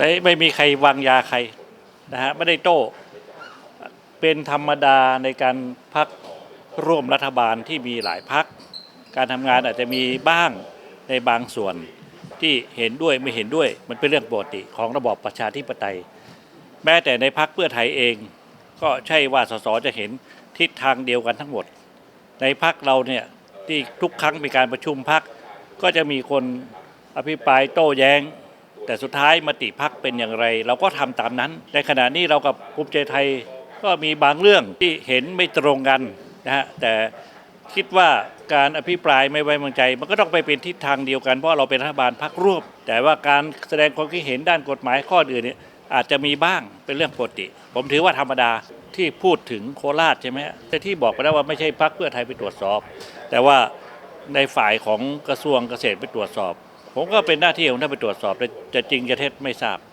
แต่ไม่มีใครวางยาใครนะฮะไม่ได้โต้เป็นธรรมดาในการพักร่วมรัฐบาลที่มีหลายพัก การทำงานอาจจะมีบ้างในบางส่วนที่เห็นด้วยไม่เห็นด้วยมันเป็นเรื่องปกติของระบอบประชาธิปไตย แม้แต่ในพักเพื่อไทยเอง ก็ใช่ว่าสสจะเห็นทิศทางเดียวกันทั้งหมด ในพักเราเนี่ยที่ทุกครั้งมีการประชุมพักก็จะมีคนอภิปรายโต้แย้ง แต่สุดท้ายมติพักเป็นอย่างไร เราก็ทำตามนั้น ในขณะนี้เรากับภูมิใจไทยก็มีบางเรื่องที่เห็นไม่ตรงกันนะฮะแต่คิดว่าการอภิปรายไม่ไว้วางใจ มันก็ต้องไปเป็นทิศทางเดียวกันเพราะเราเป็นรัฐบาลพักร่วมแต่ว่าการแสดงความคิดเห็นด้านกฎหมายข้ออื่นเนี่ยอาจจะมีบ้างเป็นเรื่องปกติ ผมถือว่าธรรมดาที่พูดถึงโคราชใช่ไหมแต่ที่บอกไปแล้วว่าไม่ใช่พักเพื่อไทยไปตรวจสอบ แต่ว่าในฝ่ายของกระทรวงเกษตรไปตรวจสอบ ผมก็เป็นหน้าที่ของท่านไปตรวจสอบแต่จะจริงจะเท็จไม่ทราบ